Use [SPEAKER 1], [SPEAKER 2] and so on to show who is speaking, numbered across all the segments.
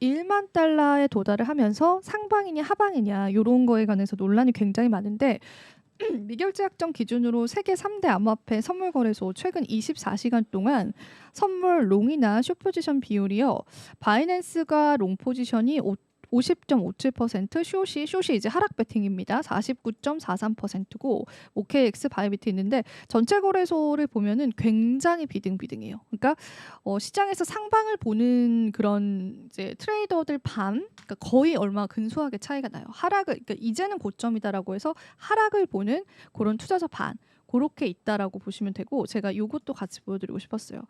[SPEAKER 1] 1만 달러에 도달을 하면서 상방이냐 하방이냐 요런 거에 관해서 논란이 굉장히 많은데 미결제 약정 기준으로 세계 3대 암호화폐 선물 거래소 최근 24시간 동안 선물 롱이나 숏 포지션 비율이요. 바이낸스가 롱 포지션이 50.57%, 숏이 숏이 이제 하락 배팅입니다. 49.43%고 OKX 바이비트 있는데 전체 거래소를 보면은 굉장히 비등비등해요. 그러니까 어, 시장에서 상방을 보는 그런 이제 트레이더들 반 그러니까 거의 얼마 근소하게 차이가 나요. 하락을 그러니까 이제는 고점이다라고 해서 하락을 보는 그런 투자자 반 그렇게 있다라고 보시면 되고 제가 요것도 같이 보여드리고 싶었어요.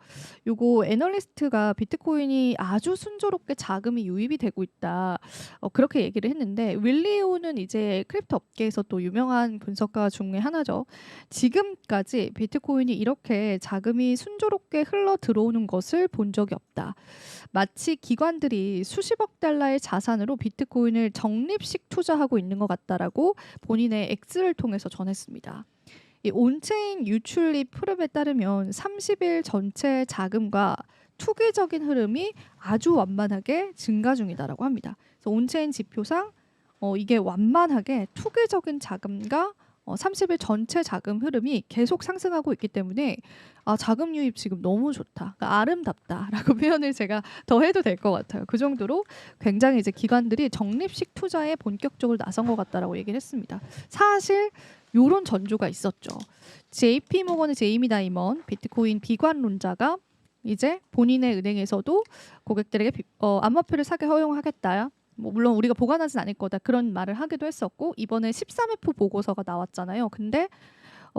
[SPEAKER 1] 요거 애널리스트가 비트코인이 아주 순조롭게 자금이 유입이 되고 있다. 어, 그렇게 얘기를 했는데 윌리오는 이제 크립토 업계에서 또 유명한 분석가 중에 하나죠. 지금까지 비트코인이 이렇게 자금이 순조롭게 흘러 들어오는 것을 본 적이 없다. 마치 기관들이 수십억 달러의 자산으로 비트코인을 적립식 투자하고 있는 것 같다라고 본인의 X를 통해서 전했습니다. 이 온체인 유출립 흐름에 따르면 30일 전체 자금과 투기적인 흐름이 아주 완만하게 증가 중이다라고 합니다. 그래서 온체인 지표상 어, 이게 완만하게 투기적인 자금과 어, 30일 전체 자금 흐름이 계속 상승하고 있기 때문에 아, 자금 유입 지금 너무 좋다, 그러니까 아름답다라고 표현을 제가 더 해도 될 것 같아요. 그 정도로 굉장히 이제 기관들이 적립식 투자에 본격적으로 나선 것 같다라고 얘기를 했습니다. 사실 요런 전조가 있었죠. JP 모건의 제이미 다이먼 비트코인 비관론자가 이제 본인의 은행에서도 고객들에게 비, 어, 암호화폐를 사게 허용하겠다. 뭐 물론 우리가 보관하진 않을 거다 그런 말을 하기도 했었고 이번에 13F 보고서가 나왔잖아요. 근데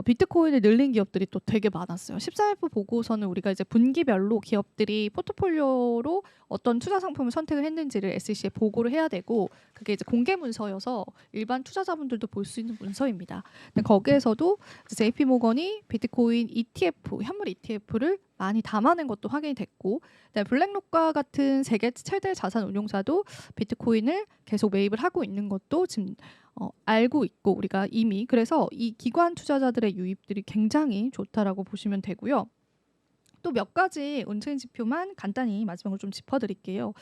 [SPEAKER 1] 어, 비트코인을 늘린 기업들이 또 되게 많았어요. 13F 보고서는 우리가 이제 분기별로 기업들이 포트폴리오로 어떤 투자 상품을 선택을 했는지를 SEC에 보고를 해야 되고 그게 이제 공개 문서여서 일반 투자자분들도 볼 수 있는 문서입니다. 근데 거기에서도 JP 모건이 비트코인 ETF 현물 ETF를 많이 담아낸 것도 확인이 됐고 네, 블랙록과 같은 세계 최대 자산 운용사도 비트코인을 계속 매입을 하고 있는 것도 지금 어, 알고 있고 우리가 이미 그래서 이 기관 투자자들의 유입들이 굉장히 좋다라고 보시면 되고요. 또 몇 가지 온체인 지표만 간단히 마지막으로 좀 짚어드릴게요.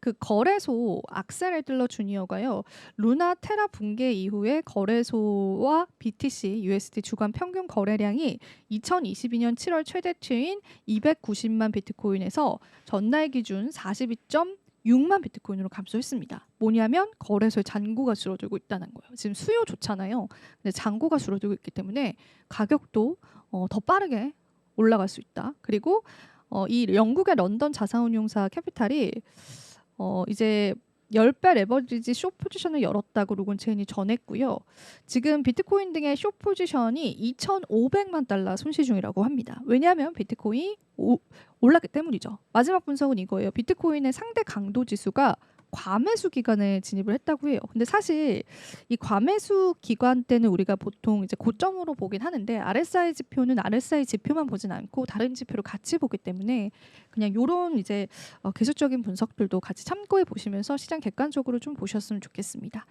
[SPEAKER 1] 그 거래소 악셀 애들러 주니어가요. 루나 테라 붕괴 이후에 거래소와 BTC USD 주간 평균 거래량이 2022년 7월 최대치인 290만 비트코인에서 전날 기준 42. 6만 비트코인으로 감소했습니다. 뭐냐면 거래소의 잔고가 줄어들고 있다는 거예요. 지금 수요 좋잖아요. 근데 잔고가 줄어들고 있기 때문에 가격도 어, 더 빠르게 올라갈 수 있다. 그리고 어, 이 영국의 런던 자산운용사 캐피탈이 어, 이제 10배 레버리지 숏 포지션을 열었다고 로건 체인이 전했고요. 지금 비트코인 등의 숏 포지션이 2,500만 달러 손실 중이라고 합니다. 왜냐하면 비트코인이 오, 올랐기 때문이죠. 마지막 분석은 이거예요. 비트코인의 상대 강도 지수가 과매수 기간에 진입을 했다고 해요. 근데 사실 이 과매수 기간 때는 우리가 보통 이제 고점으로 보긴 하는데 RSI 지표는 RSI 지표만 보진 않고 다른 지표를 같이 보기 때문에 그냥 요런 이제 어, 기술적인 분석들도 같이 참고해 보시면서 시장 객관적으로 좀 보셨으면 좋겠습니다.